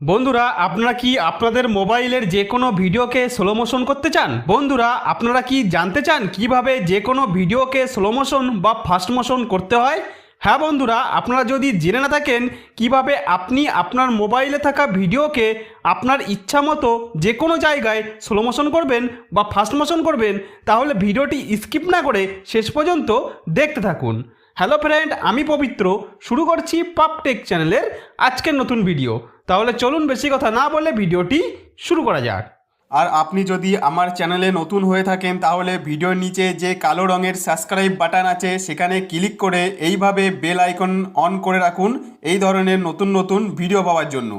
বন্ধুরা, আপনারা কি আপনাদের মোবাইলের যে কোনো ভিডিওকে স্লো মোশন করতে চান? বন্ধুরা, আপনারা কি জানতে চান কীভাবে যে কোনো ভিডিওকে স্লো মোশন বা ফাস্ট মোশন করতে হয়? হ্যাঁ বন্ধুরা, আপনারা যদি জেনে না থাকেন কীভাবে আপনি আপনার মোবাইলে থাকা ভিডিওকে আপনার ইচ্ছা মতো যে কোনো জায়গায় স্লো মোশন করবেন বা ফাস্ট মোশন করবেন, তাহলে ভিডিওটি স্কিপ না করে শেষ পর্যন্ত দেখতে থাকুন। হ্যালো ফ্রেন্ড আমি পবিত্র। শুরু করছি পাপ টেক চ্যানেলের আজকের নতুন ভিডিও। তাহলে চলুন বেশি কথা না বলে ভিডিওটি শুরু করা যাক। আর আপনি যদি আমার চ্যানেলে নতুন হয়ে থাকেন তাহলে ভিডিওর নিচে যে কালো রঙের সাবস্ক্রাইব বাটন আছে সেখানে ক্লিক করে এইভাবে বেল আইকন অন করে রাখুন এই ধরনের নতুন নতুন ভিডিও পাওয়ার জন্য।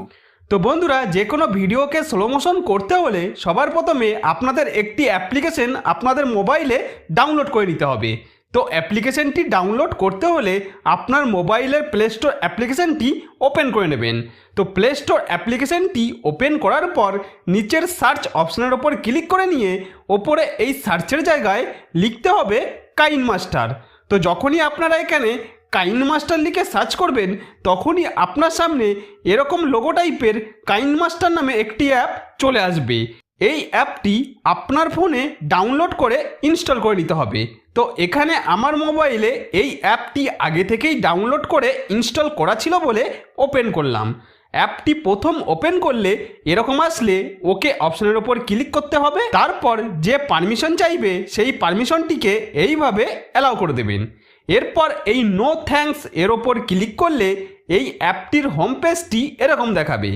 তো বন্ধুরা যে কোনো ভিডিওকে স্লো মোশন করতে হলে সবার প্রথমে আপনাদের একটি অ্যাপ্লিকেশন আপনাদের মোবাইলে ডাউনলোড করে নিতে হবে। তো অ্যাপ্লিকেশনটি ডাউনলোড করতে হলে আপনার মোবাইলের প্লে স্টোর অ্যাপ্লিকেশনটি ওপেন করে নেবেন। তো প্লে স্টোর অ্যাপ্লিকেশনটি ওপেন করার পর নিচের সার্চ অপশনের ওপর ক্লিক করে নিয়ে ওপরে এই সার্চের জায়গায় লিখতে হবে কাইন মাস্টার। তো যখনই আপনারা এখানে কাইন মাস্টার লিখে সার্চ করবেন, তখনই আপনার সামনে এরকম লোগো টাইপের কাইন মাস্টার নামে একটি অ্যাপ চলে আসবে। এই অ্যাপটি আপনার ফোনে ডাউনলোড করে ইনস্টল করে নিতে হবে। তো এখানে আমার মোবাইলে এই অ্যাপটি আগে থেকেই ডাউনলোড করে ইনস্টল করা ছিল বলে ওপেন করলাম। অ্যাপটি প্রথম ওপেন করলে এরকম আসলে ওকে অপশনের ওপর ক্লিক করতে হবে। তারপর যে পারমিশন চাইবে সেই পারমিশনটিকে এইভাবে অ্যালাউ করে দেবেন। এরপর এই নো থ্যাঙ্কস এর ওপর ক্লিক করলে এই অ্যাপটির হোম পেজটি এরকম দেখাবে।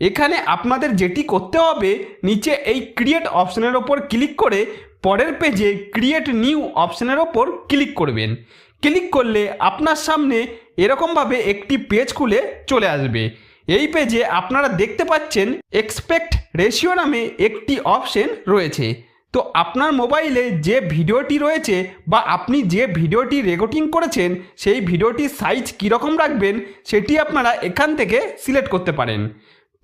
এখানে আপনাদের যেটি করতে হবে, নিচে এই ক্রিয়েট অপশনের ওপর ক্লিক করে পরের পেজে ক্রিয়েট নিউ অপশনের ওপর ক্লিক করবেন। ক্লিক করলে আপনার সামনে এরকমভাবে একটি পেজ খুলে চলে আসবে। এই পেজে আপনারা দেখতে পাচ্ছেন এক্সপেক্ট রেশিও নামে একটি অপশন রয়েছে। তো আপনার মোবাইলে যে ভিডিওটি রয়েছে বা আপনি যে ভিডিওটি রেকর্ডিং করেছেন, সেই ভিডিওটির সাইজ কীরকম রাখবেন, সেটি আপনারা এখান থেকে সিলেক্ট করতে পারেন।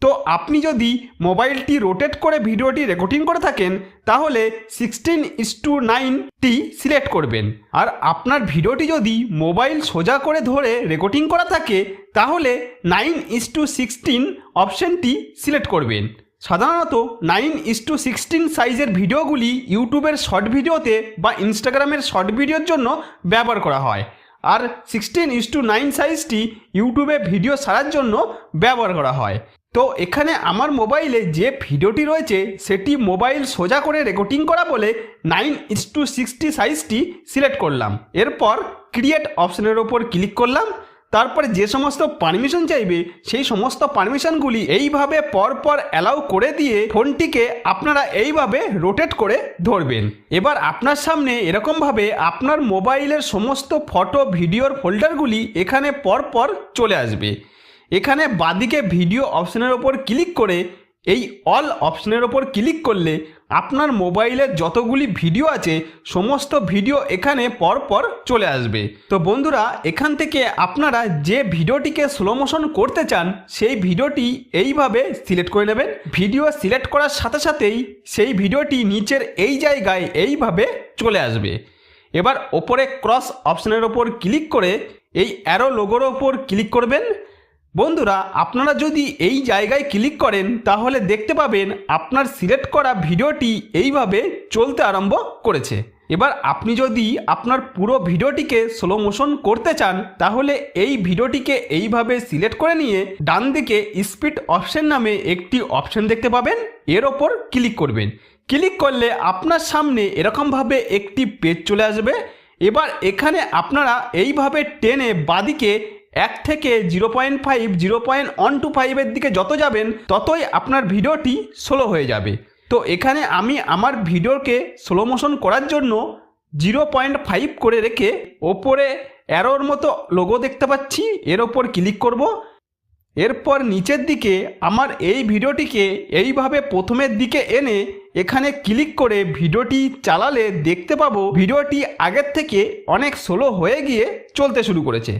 তো আপনি যদি মোবাইলটি রোটেট করে ভিডিওটি রেকর্ডিং করে থাকেন, তাহলে sixteen is to ninety select করবেন। আর আপনার ভিডিওটি যদি মোবাইল সোজা করে ধরে রেকর্ডিং করা থাকে, তাহলে নাইন ইস টু সিক্সটিন অপশানটি সিলেক্ট করবেন। সাধারণত নাইন ইস টু সিক্সটিন সাইজের ভিডিওগুলি ইউটিউবের শর্ট ভিডিওতে বা ইনস্টাগ্রামের শর্ট ভিডিওর জন্য ব্যবহার করা হয়। আর সিক্সটিন ইস টু নাইন সাইজটি ইউটিউবে ভিডিও সারার জন্য ব্যবহার করা হয়। তো এখানে আমার মোবাইলে যে ভিডিওটি রয়েছে, সেটি মোবাইল সোজা করে রেকর্ডিং করা বলে নাইন ইস টু সিক্সটি সাইজটি সিলেক্ট করলাম। এরপর ক্রিয়েট অপশনের ওপর ক্লিক করলাম। তারপরে যে সমস্ত পারমিশন চাইবে, সেই সমস্ত পারমিশনগুলি এইভাবে পরপর অ্যালাউ করে দিয়ে ফোনটিকে আপনারা এইভাবে রোটেট করে ধরবেন। এবার আপনার সামনে এরকমভাবে আপনার মোবাইলের সমস্ত ফটো, ভিডিওর ফোল্ডারগুলি এখানে পরপর চলে আসবে। এখানে বাদিকে ভিডিও অপশনের ওপর ক্লিক করে এই অল অপশনের ওপর ক্লিক করলে আপনার মোবাইলের যতগুলি ভিডিও আছে, সমস্ত ভিডিও এখানে পরপর চলে আসবে। তো বন্ধুরা, এখান থেকে আপনারা যে ভিডিওটিকে স্লো মোশন করতে চান, সেই ভিডিওটি এইভাবে সিলেক্ট করে নেবেন। ভিডিও সিলেক্ট করার সাথে সাথেই সেই ভিডিওটি নিচের এই জায়গায় এইভাবে চলে আসবে। এবার ওপরে ক্রস অপশনের ওপর ক্লিক করে এই অ্যারো লোগোর ওপর ক্লিক করবেন। বন্ধুরা, আপনারা যদি এই জায়গায় ক্লিক করেন, তাহলে দেখতে পাবেন আপনার সিলেক্ট করা ভিডিওটি এইভাবে চলতে আরম্ভ করেছে। এবার আপনি যদি আপনার পুরো ভিডিওটিকে স্লো মোশন করতে চান, তাহলে এই ভিডিওটিকে এইভাবে সিলেক্ট করে নিয়ে ডান দিকে স্পিড অপশন নামে একটি অপশন দেখতে পাবেন। এর ওপর ক্লিক করবেন। ক্লিক করলে আপনার সামনে এরকমভাবে একটি পেজ চলে আসবে। এবার এখানে আপনারা এইভাবে টেনে বাদিকে এক থেকে zero point five zero point one two ফাইভের দিকে যত যাবেন, ততই আপনার ভিডিওটি স্লো হয়ে যাবে। তো এখানে আমি আমার ভিডিওকে স্লো মোশন করার জন্য জিরো পয়েন্ট ফাইভ করে রেখে ওপরে অ্যারোর মতো লোগো দেখতে পাচ্ছি, এর ওপর ক্লিক করব। এরপর নিচের দিকে আমার এই ভিডিওটিকে এইভাবে প্রথমের দিকে এনে এখানে ক্লিক করে ভিডিওটি চালালে দেখতে পাবো, ভিডিওটি আগের থেকে অনেক স্লো হয়ে গিয়ে চলতে শুরু করেছে।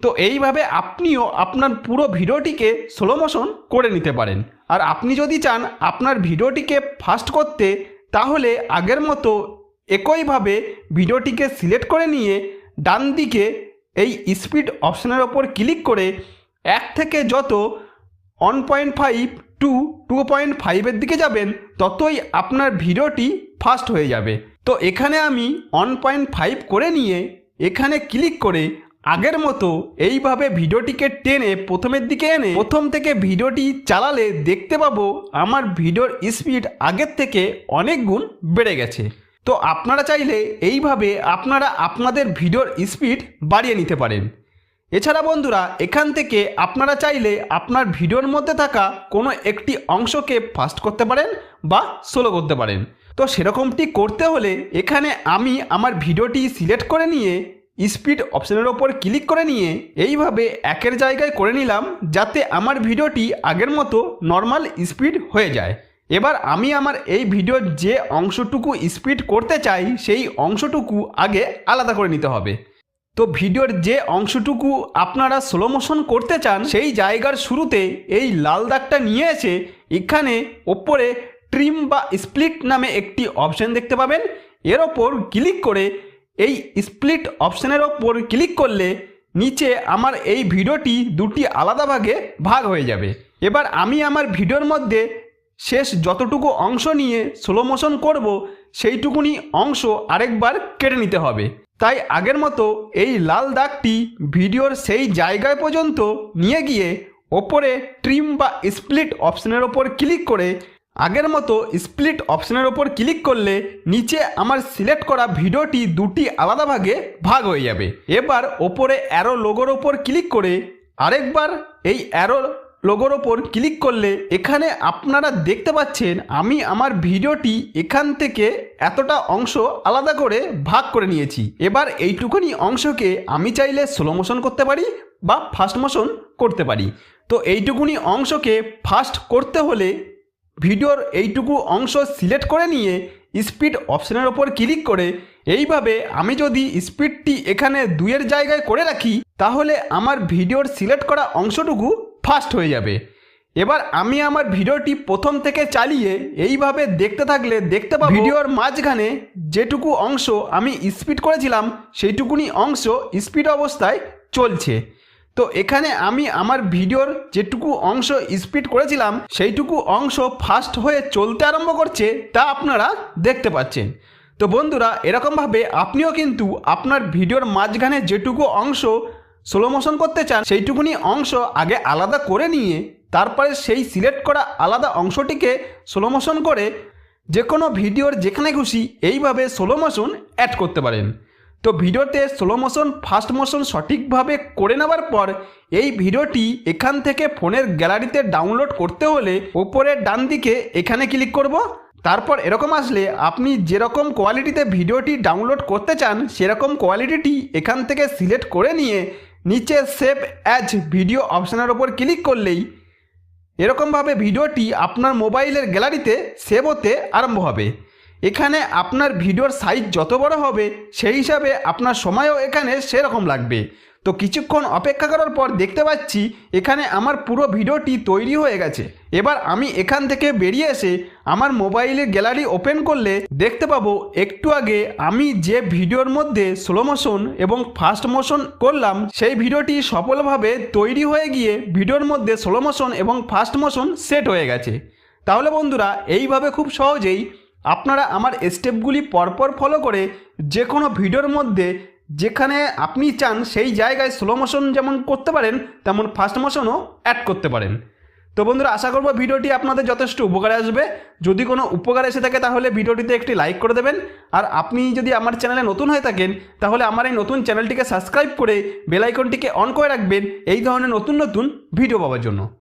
তো এইভাবে আপনিও আপনার পুরো ভিডিওটিকে স্লো মোশন করে নিতে পারেন। আর আপনি যদি চান আপনার ভিডিওটিকে ফাস্ট করতে, তাহলে আগের মতো একইভাবে ভিডিওটিকে সিলেক্ট করে নিয়ে ডান দিকে এই স্পিড অপশনের ওপর ক্লিক করে এক থেকে যত one point five two two point ফাইভের দিকে যাবেন, ততই আপনার ভিডিওটি ফাস্ট হয়ে যাবে। তো এখানে আমি ওয়ান পয়েন্ট ফাইভ করে নিয়ে এখানে ক্লিক করে আগের মতো এইভাবে ভিডিওটিকে টেনে প্রথমের দিকে এনে প্রথম থেকে ভিডিওটি চালালে দেখতে পাবো আমার ভিডিওর স্পিড আগের থেকে অনেক গুণ বেড়ে গেছে। তো আপনারা চাইলে এইভাবে আপনারা আপনাদের ভিডিওর স্পিড বাড়িয়ে নিতে পারেন। এছাড়া বন্ধুরা, এখান থেকে আপনারা চাইলে আপনার ভিডিওর মধ্যে থাকা কোনো একটি অংশকে ফাস্ট করতে পারেন বা স্লো করতে পারেন। তো সেরকমটি করতে হলে এখানে আমি আমার ভিডিওটি সিলেক্ট করে নিয়ে স্পিড অপশনের ওপর ক্লিক করে নিয়ে এইভাবে একের জায়গায় করে নিলাম যাতে আমার ভিডিওটি আগের মতো নর্মাল স্পিড হয়ে যায়। এবার আমি আমার এই ভিডিওর যে অংশটুকু স্পিড করতে চাই, সেই অংশটুকু আগে আলাদা করে নিতে হবে। তো ভিডিওর যে অংশটুকু আপনারা স্লো মোশন করতে চান, সেই জায়গার শুরুতে এই লাল দাগটা নিয়ে এসে এখানে ওপরে ট্রিম বা স্প্লিট নামে একটি অপশন দেখতে পাবেন। এর ওপর ক্লিক করে এই স্প্লিট অপশানের ওপর ক্লিক করলে নিচে আমার এই ভিডিওটি দুটি আলাদা ভাগে ভাগ হয়ে যাবে। এবার আমি আমার ভিডিওর মধ্যে শেষ যতটুকু অংশ নিয়ে স্লো মোশন করব, সেইটুকুনি অংশ আরেকবার কেটে নিতে হবে। তাই আগের মতো এই লাল দাগটি ভিডিওর সেই জায়গায় পর্যন্ত নিয়ে গিয়ে ওপরে ট্রিম বা স্প্লিট অপশনের ওপর ক্লিক করে আগের মতো স্প্লিট অপশনের ওপর ক্লিক করলে নিচে আমার সিলেক্ট করা ভিডিওটি দুটি আলাদা ভাগে ভাগ হয়ে যাবে। এবার ওপরে অ্যারো লোগোর ওপর ক্লিক করে আরেকবার এই অ্যারো লোগোর ওপর ক্লিক করলে এখানে আপনারা দেখতে পাচ্ছেন আমি আমার ভিডিওটি এখান থেকে এতটা অংশ আলাদা করে ভাগ করে নিয়েছি। এবার এইটুকুনি অংশকে আমি চাইলে স্লো মোশন করতে পারি বা ফাস্ট মোশন করতে পারি। তো এইটুকুনি অংশকে ফাস্ট করতে হলে ভিডিওর এইটুকু অংশ সিলেক্ট করে নিয়ে স্পিড অপশনের ওপর ক্লিক করে এইভাবে আমি যদি স্পিডটি এখানে দুইয়ের জায়গায় করে রাখি, তাহলে আমার ভিডিওর সিলেক্ট করা অংশটুকু ফাস্ট হয়ে যাবে। এবার আমি আমার ভিডিওটি প্রথম থেকে চালিয়ে এইভাবে দেখতে থাকলে দেখতে পাবো ভিডিওর মাঝখানে যেটুকু অংশ আমি স্পিড করেছিলাম, সেইটুকুনি অংশ স্পিড অবস্থায় চলছে। তো এখানে আমি আমার ভিডিওর যেটুকু অংশ স্পিড করেছিলাম, সেইটুকু অংশ ফাস্ট হয়ে চলতে আরম্ভ করছে, তা আপনারা দেখতে পাচ্ছেন। তো বন্ধুরা, এরকমভাবে আপনিও কিন্তু আপনার ভিডিওর মাঝখানে যেটুকু অংশ স্লো মোশন করতে চান, সেইটুকুনি অংশ আগে আলাদা করে নিয়ে, তারপরে সেই সিলেক্ট করা আলাদা অংশটিকে স্লো মোশন করে যে কোনো ভিডিওর যেখানে খুশি, এইভাবে স্লো মোশন অ্যাড করতে পারেন। তো ভিডিওতে স্লো মোশন ফাস্ট মোশন সঠিকভাবে করে নেওয়ার পর এই ভিডিওটি এখান থেকে ফোনের গ্যালারিতে ডাউনলোড করতে হলে ওপরের ডান দিকে এখানে ক্লিক করব। তারপর এরকম আসলে আপনি যেরকম কোয়ালিটিতে ভিডিওটি ডাউনলোড করতে চান, সেরকম কোয়ালিটিটি এখান থেকে সিলেক্ট করে নিয়ে নিচে সেভ অ্যাজ ভিডিও অপশানের ওপর ক্লিক করলেই এরকমভাবে ভিডিওটি আপনার মোবাইলের গ্যালারিতে সেভ হতে আরম্ভ হবে। এখানে আপনার ভিডিওর সাইজ যত বড় হবে, সেই হিসাবে আপনার সময়ও এখানে সেরকম লাগবে। তো কিছুক্ষণ অপেক্ষা করার পর দেখতে পাচ্ছি, এখানে আমার পুরো ভিডিওটি তৈরি হয়ে গেছে। এবার আমি এখান থেকে বেরিয়ে এসে আমার মোবাইলের গ্যালারি ওপেন করলে দেখতে পাবো, একটু আগে আমি যে ভিডিওর মধ্যে স্লো মোশন এবং ফাস্ট মোশন করলাম, সেই ভিডিওটি সফলভাবে তৈরি হয়ে গিয়ে ভিডিওর মধ্যে স্লো মোশন এবং ফাস্ট মোশন সেট হয়ে গেছে। তাহলে বন্ধুরা, এইভাবে খুব সহজেই আপনারা আমার স্টেপগুলি পরপর ফলো করে যে কোনো ভিডিওর মধ্যে যেখানে আপনি চান সেই জায়গায় স্লো মোশন যেমন করতে পারেন, তেমন ফাস্ট মোশনও অ্যাড করতে পারেন। তো বন্ধুরা, আশা করব ভিডিওটি আপনাদের যথেষ্ট উপকারে আসবে। যদি কোনো উপকার এসে থাকে তাহলে ভিডিওটিতে একটি লাইক করে দেবেন। আর আপনি যদি আমার চ্যানেলে নতুন হয়ে থাকেন, তাহলে আমার এই নতুন চ্যানেলটিকে সাবস্ক্রাইব করে বেল আইকনটিকে অন করে রাখবেন এই ধরনের নতুন নতুন ভিডিও পাওয়ার জন্য।